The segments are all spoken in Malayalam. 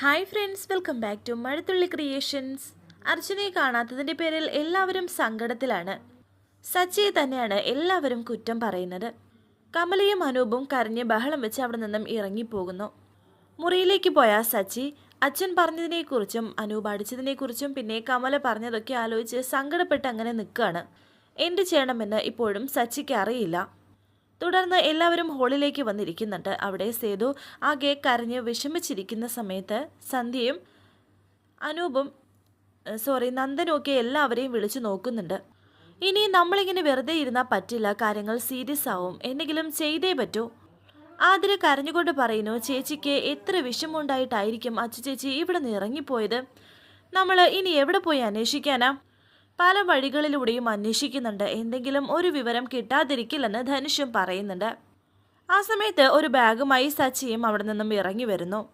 Hi friends welcome back to Mazhathulli creations അർച്ചനയെ കാണാത്തതിന്റെ പേരിൽ എല്ലാവരും സങ്കടത്തിലാണ്. സച്ചിയെ തന്നെയാണ് എല്ലാവരും കുറ്റം പറയുന്നത്. കമലയും അനൂപും കരഞ്ഞ് ബഹളം വെച്ച് അവിടെ നിന്നും ഇറങ്ങിപ്പോകുന്നു. മുറിയിലേക്ക് പോയ സച്ചി അച്ഛൻ പറഞ്ഞതിനെക്കുറിച്ചും അനൂപ് അടിച്ചതിനെക്കുറിച്ചും പിന്നെ കമല പറഞ്ഞതൊക്കെ ആലോചിച്ച് സങ്കടപ്പെട്ട് അങ്ങനെ നിൽക്കുകയാണ്. എന്ത് ചെയ്യണമെന്ന് ഇപ്പോഴും സച്ചിക്ക് അറിയില്ല. തുടർന്ന് എല്ലാവരും ഹോളിലേക്ക് വന്നിരിക്കുന്നുണ്ട്. അവിടെ സേതു ആകെ കരഞ്ഞ് വിഷമിച്ചിരിക്കുന്ന സമയത്ത് സന്ധ്യയും അനൂപും സോറി നന്ദനും ഒക്കെ എല്ലാവരെയും വിളിച്ചു നോക്കുന്നുണ്ട്. ഇനി നമ്മളിങ്ങനെ വെറുതെ ഇരുന്നാൽ പറ്റില്ല കാര്യങ്ങൾ സീരിയസ് ആവും. എന്തെങ്കിലും ചെയ്തേ പറ്റൂ. ആതിര കരഞ്ഞുകൊണ്ട് പറയുന്നു ചേച്ചിക്ക് എത്ര വിഷമമുണ്ടായിട്ടായിരിക്കും അച്ചു ചേച്ചി ഇവിടെ നിന്ന് ഇറങ്ങിപ്പോയത്? നമ്മൾ ഇനി എവിടെ പോയി അന്വേഷിക്കാനാ? പല വഴികളിലൂടെയും അന്വേഷിക്കുന്നുണ്ട്. എന്തെങ്കിലും ഒരു വിവരം കിട്ടാതിരിക്കില്ലെന്ന് ധനുഷും പറയുന്നുണ്ട്. ആ സമയത്ത് ഒരു ബാഗുമായി സച്ചിയും അവിടെ നിന്നും ഇറങ്ങി വരുന്നു.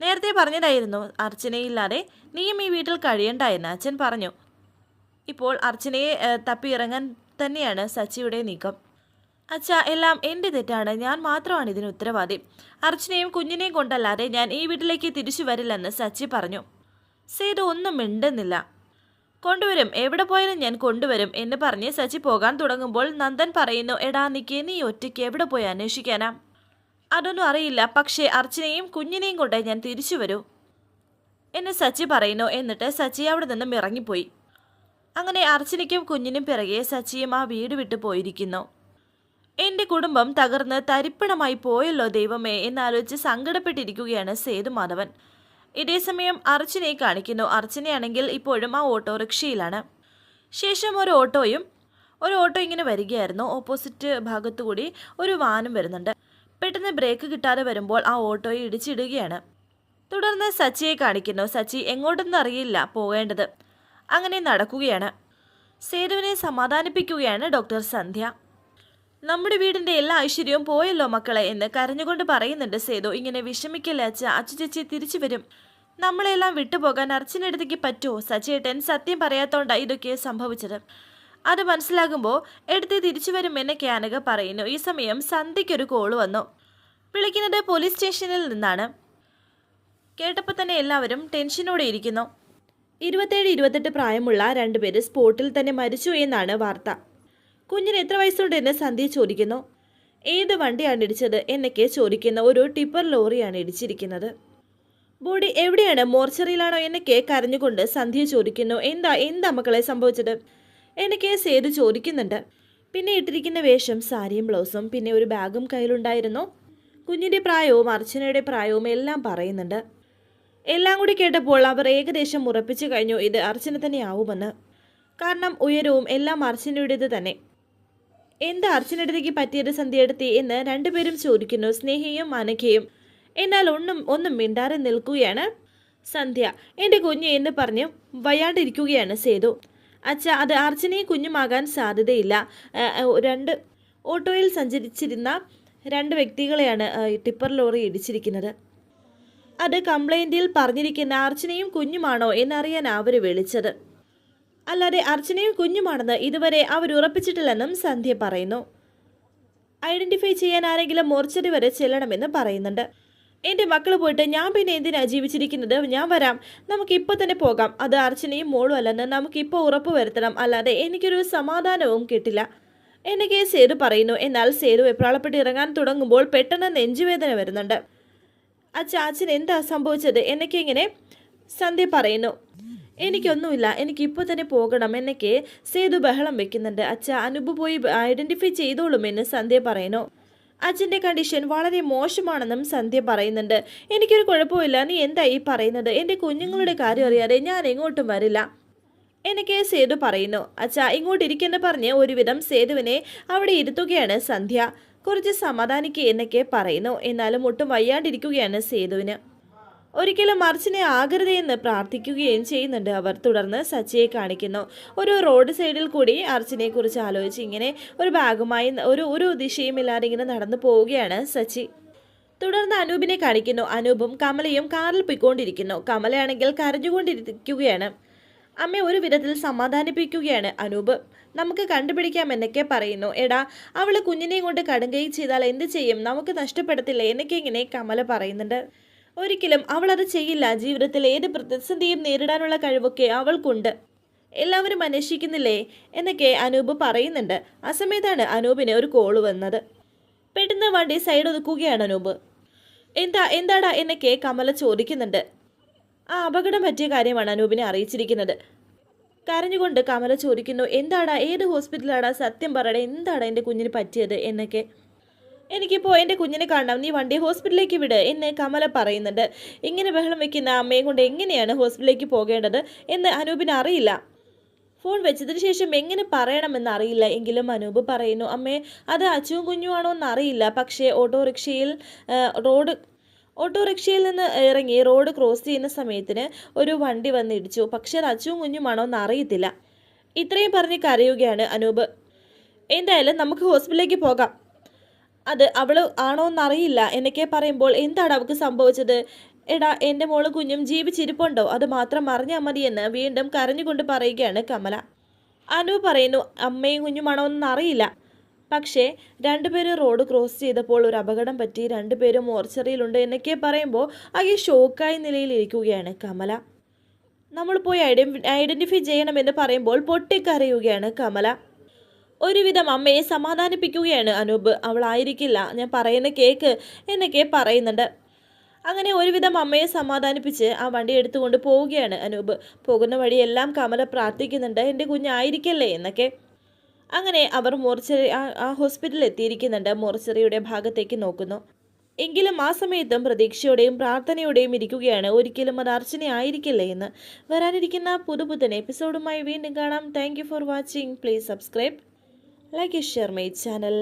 നേരത്തെ പറഞ്ഞതായിരുന്നു അർച്ചനയില്ലാതെ നീയും ഈ വീട്ടിൽ കഴിയണ്ട എന്ന് അച്ഛൻ പറഞ്ഞു. ഇപ്പോൾ അർച്ചനയെ തപ്പി ഇറങ്ങാൻ തന്നെയാണ് സച്ചിയുടെ നീക്കം. അച്ഛ എല്ലാം എന്റെ തെറ്റാണ്. ഞാൻ മാത്രമാണ് ഇതിന് ഉത്തരവാദി. അർച്ചനയും കുഞ്ഞിനെയും കൊണ്ടല്ലാതെ ഞാൻ ഈ വീട്ടിലേക്ക് തിരിച്ചു വരില്ലെന്ന് സച്ചി പറഞ്ഞു. സേതു ഒന്നും മിണ്ടുന്നില്ല. കൊണ്ടുവരും. എവിടെ പോയാലും ഞാൻ കൊണ്ടുവരും എന്ന് പറഞ്ഞ് സച്ചി പോകാൻ തുടങ്ങുമ്പോൾ നന്ദൻ പറയുന്നു എടാ നിക്ക് നീ ഒറ്റയ്ക്ക് എവിടെ പോയി അന്വേഷിക്കാനാ? അതൊന്നും അറിയില്ല. പക്ഷേ അർച്ചനയും കുഞ്ഞിനെയും കൊണ്ടേ ഞാൻ തിരിച്ചു വരൂ എന്ന് സച്ചി പറയുന്നു. എന്നിട്ട് സച്ചി അവിടെ നിന്നും ഇറങ്ങിപ്പോയി. അങ്ങനെ അർച്ചനയ്ക്കും കുഞ്ഞിനും പിറകെ സച്ചിയും ആ വീട് വിട്ടു പോയിരിക്കുന്നു. എന്റെ കുടുംബം തകർന്ന് തരിപ്പണമായി പോയല്ലോ ദൈവമേ എന്നാലോചിച്ച് സങ്കടപ്പെട്ടിരിക്കുകയാണ് സേതു മാധവൻ ഇതേസമയം അർച്ചനയെ കാണിക്കുന്നു. അർച്ചനയാണെങ്കിൽ ഇപ്പോഴും ആ ഓട്ടോറിക്ഷയിലാണ്. ശേഷം ഒരു ഓട്ടോയും ഒരു ഓട്ടോ ഇങ്ങനെ വരികയായിരുന്നു. ഓപ്പോസിറ്റ് ഭാഗത്തുകൂടി ഒരു വാനും വരുന്നുണ്ട്. പെട്ടെന്ന് ബ്രേക്ക് കിട്ടാതെ വരുമ്പോൾ ആ ഓട്ടോയെ ഇടിച്ചിടുകയാണ്. തുടർന്ന് സച്ചിയെ കാണിക്കുന്നു. സച്ചി എങ്ങോട്ടൊന്നും അറിയില്ല പോകേണ്ടത്. അങ്ങനെ നടക്കുകയാണ്. സേതുവിനെ സമാധാനിപ്പിക്കുകയാണ് ഡോക്ടർ സന്ധ്യ. നമ്മുടെ വീടിന്റെ എല്ലാ ഐശ്വര്യവും പോയല്ലോ മക്കളെ എന്ന് കരഞ്ഞുകൊണ്ട് പറയുന്നുണ്ട് സേതു. ഇങ്ങനെ വിഷമിക്കല്ലേ അച്ഛ? അച്ചു ചേച്ചി തിരിച്ചു വരും. നമ്മളെല്ലാം വിട്ടുപോകാൻ അർച്ചനടുത്തേക്ക് പറ്റുമോ? സച്ചേട്ടൻ സത്യം പറയാത്തോണ്ടാ ഇതൊക്കെ സംഭവിച്ചത്. അത് മനസ്സിലാകുമ്പോൾ എടുത്ത് തിരിച്ചു വരുമെന്ന് കാനക പറയുന്നു. ഈ സമയം സന്ധ്യയ്ക്കൊരു കോൾ വന്നു. വിളിക്കുന്നത് പോലീസ് സ്റ്റേഷനിൽ നിന്നാണ്. കേട്ടപ്പോൾ തന്നെ എല്ലാവരും ടെൻഷനോടെ ഇരിക്കുന്നു. ഇരുപത്തേഴ് ഇരുപത്തെട്ട് പ്രായമുള്ള രണ്ടുപേര് സ്പോട്ടിൽ തന്നെ മരിച്ചു എന്നാണ് വാർത്ത. കുഞ്ഞിന് എത്ര വയസ്സുണ്ട് എന്ന് സന്ധ്യ ചോദിക്കുന്നു. ഏത് വണ്ടിയാണ് ഇടിച്ചത് എന്നൊക്കെ ചോദിക്കുന്ന ഒരു ടിപ്പർ ലോറിയാണ് ഇടിച്ചിരിക്കുന്നത്. ബോഡി എവിടെയാണ്? മോർച്ചറിയിലാണോ? എന്നൊക്കെ കരഞ്ഞുകൊണ്ട് സന്ധ്യ ചോദിക്കുന്നു. എന്താ? എന്താ മക്കളെ സംഭവിച്ചത്? എന്നൊക്കെ സേതു ചോദിക്കുന്നുണ്ട്. പിന്നെ ഇട്ടിരിക്കുന്ന വേഷം സാരിയും ബ്ലൗസും പിന്നെ ഒരു ബാഗും കയ്യിലുണ്ടായിരുന്നു. കുഞ്ഞിന്റെ പ്രായവും അർച്ചനയുടെ പ്രായവും എല്ലാം പറയുന്നുണ്ട്. എല്ലാം കൂടി കേട്ടപ്പോൾ അവർ ഏകദേശം ഉറപ്പിച്ചു കഴിഞ്ഞു. ഇത് അർച്ചന തന്നെ ആവുമെന്ന് കാരണം ഉയരവും എല്ലാം അർച്ചനയുടേത് തന്നെ. എന്താ അർച്ചനടുത്തേക്ക് പറ്റിയത് സന്ധ്യയെടുത്തി എന്ന് രണ്ടുപേരും ചോദിക്കുന്നു. സ്നേഹയും അനഘയും എന്നാൽ ഒന്നും ഒന്നും മിണ്ടാതെ നിൽക്കുകയാണ് സന്ധ്യ. എന്റെ കുഞ്ഞ് എന്ന് പറഞ്ഞ് വയ്യാണ്ടിരിക്കുകയാണ് സേതു. അച്ഛ അത് അർച്ചനയും കുഞ്ഞുമാകാൻ സാധ്യതയില്ല. രണ്ട് ഓട്ടോയിൽ സഞ്ചരിച്ചിരുന്ന രണ്ട് വ്യക്തികളെയാണ് ടിപ്പർ ലോറി ഇടിച്ചിരിക്കുന്നത്. അത് കംപ്ലൈന്റിൽ പറഞ്ഞിരിക്കുന്ന അർച്ചനയും കുഞ്ഞുമാണോ എന്നറിയാൻ അവർ വിളിച്ചത്. അല്ലാതെ അർച്ചനയും കുഞ്ഞുമാണെന്ന് ഇതുവരെ അവർ ഉറപ്പിച്ചിട്ടില്ലെന്നും സന്ധ്യ പറയുന്നു. ഐഡന്റിഫൈ ചെയ്യാൻ ആരെങ്കിലും മോർച്ചറി വരെ ചെല്ലണമെന്ന് പറയുന്നുണ്ട്. എന്റെ മക്കൾ പോയിട്ട് ഞാൻ പിന്നെ എന്തിനാ ജീവിച്ചിരിക്കുന്നത്? ഞാൻ വരാം. നമുക്ക് ഇപ്പോൾ തന്നെ പോകാം. അത് അർച്ചനയും മോളും അല്ലെന്ന് നമുക്കിപ്പോൾ ഉറപ്പ് വരുത്തണം. അല്ലാതെ എനിക്കൊരു സമാധാനവും കിട്ടില്ല. എന്നൊക്കെ സേതു പറയുന്നു. എന്നാൽ സേതു എപ്രാളപ്പെട്ട് ഇറങ്ങാൻ തുടങ്ങുമ്പോൾ പെട്ടെന്ന് നെഞ്ചുവേദന വരുന്നുണ്ട്. ആ അച്ഛൻ എന്താ സംഭവിച്ചത്? എന്നൊക്കെ ഇങ്ങനെ സന്ധ്യ പറയുന്നു. എനിക്കൊന്നുമില്ല. എനിക്കിപ്പോൾ തന്നെ പോകണം. എന്നൊക്കെ സേതു ബഹളം വെക്കുന്നുണ്ട്. അച്ഛ അനുപ് പോയി ഐഡന്റിഫൈ ചെയ്തോളും എന്ന് സന്ധ്യ പറയുന്നു. അച്ഛന്റെ കണ്ടീഷൻ വളരെ മോശമാണെന്നും സന്ധ്യ പറയുന്നുണ്ട്. എനിക്കൊരു കുഴപ്പമില്ല നീ എന്താ ഈ പറയുന്നത്? എന്റെ കുഞ്ഞുങ്ങളുടെ കാര്യം അറിയാതെ ഞാൻ എങ്ങോട്ടും വരില്ല. എനിക്ക് സേതു പറയുന്നു. അച്ഛാ ഇങ്ങോട്ട് ഇരിക്കെന്ന് പറഞ്ഞ് ഒരുവിധം സേതുവിനെ അവിടെ ഇരുത്തുകയാണ് സന്ധ്യ. കുറച്ച് സമാധാനിക്കുക എന്നൊക്കെ പറയുന്നു. എന്നാലും ഒട്ടും വയ്യാണ്ടിരിക്കുകയാണ് സേതുവിന്. ഒരിക്കലും അർച്ചനെ ആകരുതെന്ന് പ്രാർത്ഥിക്കുകയും ചെയ്യുന്നുണ്ട്. അവർ തുടർന്ന് സച്ചിയെ കാണിക്കുന്നു. ഒരു റോഡ് സൈഡിൽ കൂടി അർച്ചനെ കുറിച്ച് ആലോചിച്ച് ഇങ്ങനെ ഒരു ബാഗുമായി ഒരു ഒരു ദിശയും ഇല്ലാതെ ഇങ്ങനെ നടന്നു പോവുകയാണ് സച്ചി. തുടർന്ന് അനൂപിനെ കാണിക്കുന്നു. അനൂപും കമലയും കാറിൽ പോയിക്കൊണ്ടിരിക്കുന്നു. കമലയാണെങ്കിൽ കരഞ്ഞുകൊണ്ടിരിക്കുകയാണ്. അമ്മ ഒരു വിധത്തിൽ സമാധാനിപ്പിക്കുകയാണ് അനൂപ്. നമുക്ക് കണ്ടുപിടിക്കാം എന്നൊക്കെ പറയുന്നു. എടാ അവൾ കുഞ്ഞിനെയും കൊണ്ട് കടുങ്കയും ചെയ്താൽ എന്ത് ചെയ്യും? നമുക്ക് നഷ്ടപ്പെടത്തില്ല? എന്നൊക്കെ ഇങ്ങനെ കമല പറയുന്നുണ്ട്. ഒരിക്കലും അവൾ അത് ചെയ്യില്ല. ജീവിതത്തിൽ ഏത് പ്രതിസന്ധിയും നേരിടാനുള്ള കഴിവൊക്കെ അവൾക്കുണ്ട്. എല്ലാവരും അന്വേഷിക്കുന്നില്ലേ? എന്നൊക്കെ അനൂപ് പറയുന്നുണ്ട്. ആ സമയത്താണ് അനൂപിന് ഒരു കോൾ വന്നത്. പെട്ടെന്ന് വണ്ടി സൈഡ് ഒതുക്കുകയാണ് അനൂപ്. എന്താ എന്താടാ എന്നൊക്കെ കമല ചോദിക്കുന്നുണ്ട്. ആ അപകടം പറ്റിയ കാര്യമാണ് അനൂപിനെ അറിയിച്ചിരിക്കുന്നത്. കരഞ്ഞുകൊണ്ട് കമല ചോദിക്കുന്നു എന്താടാ ഏത് ഹോസ്പിറ്റലാടാ സത്യം പറയണേ? എന്താടാ എന്റെ കുഞ്ഞിന് പറ്റിയത് എന്നൊക്കെ. എനിക്കിപ്പോൾ എന്റെ കുഞ്ഞിനെ കാണണം. നീ വണ്ടി ഹോസ്പിറ്റലിലേക്ക് വിട് എന്ന് കമല പറയുന്നുണ്ട്. ഇങ്ങനെ ബഹളം വെക്കുന്ന അമ്മയെ കൊണ്ട് എങ്ങനെയാണ് ഹോസ്പിറ്റലിലേക്ക് പോകേണ്ടത് എന്ന് അനൂപിന് അറിയില്ല. ഫോൺ വെച്ചതിന് ശേഷം എങ്ങനെ പറയണമെന്ന് അറിയില്ല. എങ്കിലും അനൂപ് പറയുന്നു അമ്മേ അത് അച്ചുവും കുഞ്ഞുമാണോ എന്നറിയില്ല. പക്ഷേ ഓട്ടോറിക്ഷയിൽ റോഡ് ഓട്ടോറിക്ഷയിൽ നിന്ന് ഇറങ്ങി റോഡ് ക്രോസ് ചെയ്യുന്ന സമയത്തിന് ഒരു വണ്ടി വന്ന് ഇടിച്ചു പക്ഷേ അത് അച്ചുവും കുഞ്ഞുമാണോ എന്ന് അറിയത്തില്ല ഇത്രയും പറഞ്ഞ് കരയുകയാണ് അനൂപ്. എന്തായാലും നമുക്ക് ഹോസ്പിറ്റലിലേക്ക് പോകാം. അത് അവൾ ആണോ എന്നറിയില്ല എന്നൊക്കെ പറയുമ്പോൾ എന്താണ് അവൾക്ക് സംഭവിച്ചത്? എടാ എന്റെ മോൾ കുഞ്ഞും ജീവിച്ചിരിപ്പുണ്ടോ? അത് മാത്രം അറിഞ്ഞാൽ മതിയെന്ന് വീണ്ടും കരഞ്ഞുകൊണ്ട് പറയുകയാണ് കമല. അനു പറയുന്നു അമ്മയും കുഞ്ഞുമാണോ എന്നറിയില്ല പക്ഷേ രണ്ടുപേരും റോഡ് ക്രോസ് ചെയ്തപ്പോൾ ഒരു അപകടം പറ്റി രണ്ടുപേരും മോർച്ചറിയിലുണ്ട് എന്നൊക്കെ പറയുമ്പോൾ ആകെ ഷോക്കായ നിലയിലിരിക്കുകയാണ് കമല. നമ്മൾ പോയി ഐഡൻ ഐഡന്റിഫൈ ചെയ്യണമെന്ന് പറയുമ്പോൾ പൊട്ടിക്കരയുകയാണ് കമല. ഒരുവിധം അമ്മയെ സമാധാനിപ്പിക്കുകയാണ് അനൂപ്. അവളായിരിക്കില്ല ഞാൻ പറയുന്ന കേക്ക് എന്നൊക്കെ പറയുന്നുണ്ട്. അങ്ങനെ ഒരുവിധം അമ്മയെ സമാധാനിപ്പിച്ച് ആ വണ്ടി എടുത്തുകൊണ്ട് പോവുകയാണ് അനൂപ്. പോകുന്ന വഴിയെല്ലാം കമല പ്രാർത്ഥിക്കുന്നുണ്ട്. എന്റെ കുഞ്ഞായിരിക്കല്ലേ എന്നൊക്കെ. അങ്ങനെ അവർ മോർച്ചറി ആ ഹോസ്പിറ്റലിൽ എത്തിയിരിക്കുന്നുണ്ട്. മോർച്ചറിയുടെ ഭാഗത്തേക്ക് നോക്കുന്നു. എങ്കിലും ആ സമയത്തും പ്രതീക്ഷയോടെയും പ്രാർത്ഥനയോടെയും ഇരിക്കുകയാണ്. ഒരിക്കലും അത് അർച്ചന ആയിരിക്കില്ലേ? എന്ന്. വരാനിരിക്കുന്ന പുതുപുത്തൻ എപ്പിസോഡുമായി വീണ്ടും കാണാം. Thank for watching. Please subscribe. Like share my channel.